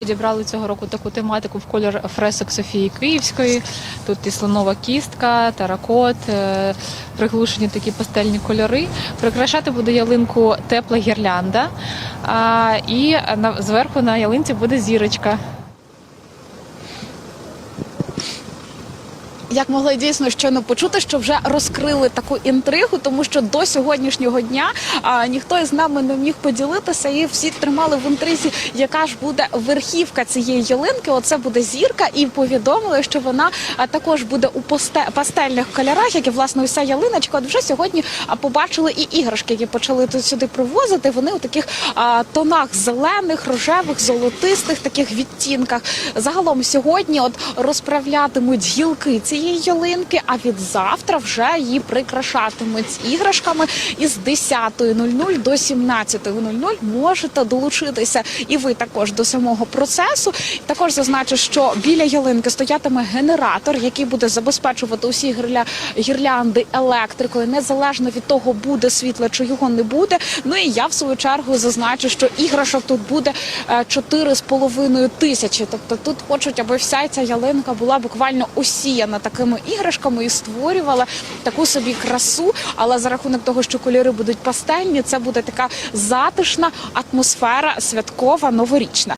Підібрали цього року таку тематику в колір фресок Софії Київської. Тут і слонова кістка, таракот, е, приглушені такі пастельні кольори. Прикрашати буде ялинку тепла гірлянда. І зверху на ялинці буде зірочка. Як могли дійсно щойно почути, що вже розкрили таку інтригу, тому що до сьогоднішнього дня а, ніхто із нами не міг поділитися, і всі тримали в інтризі, яка ж буде верхівка цієї ялинки. Оце буде зірка, і повідомили, що вона також буде у пастельних кольорах, як і власне уся ялиночка. От вже сьогодні побачили і іграшки, які почали тут сюди привозити. Вони у таких а, тонах зелених, рожевих, золотистих таких відтінках. Загалом сьогодні от розправлятимуть гілки цієї ялинки, а від завтра вже її прикрашатимуть іграшками із 10.00 до 17.00 можете долучитися і ви також до самого процесу. Також зазначу, що біля ялинки стоятиме генератор, який буде забезпечувати усі гірля... гірлянди електрикою, незалежно від того, буде світло чи його не буде. Ну і я в свою чергу зазначу, що іграшок тут буде е, 4,5 тисячі. Тобто тут хочуть, аби вся ця ялинка була буквально осіяна такими іграшками і створювала таку собі красу. Але за рахунок того, що кольори будуть пастельні, це буде така затишна атмосфера святкова новорічна.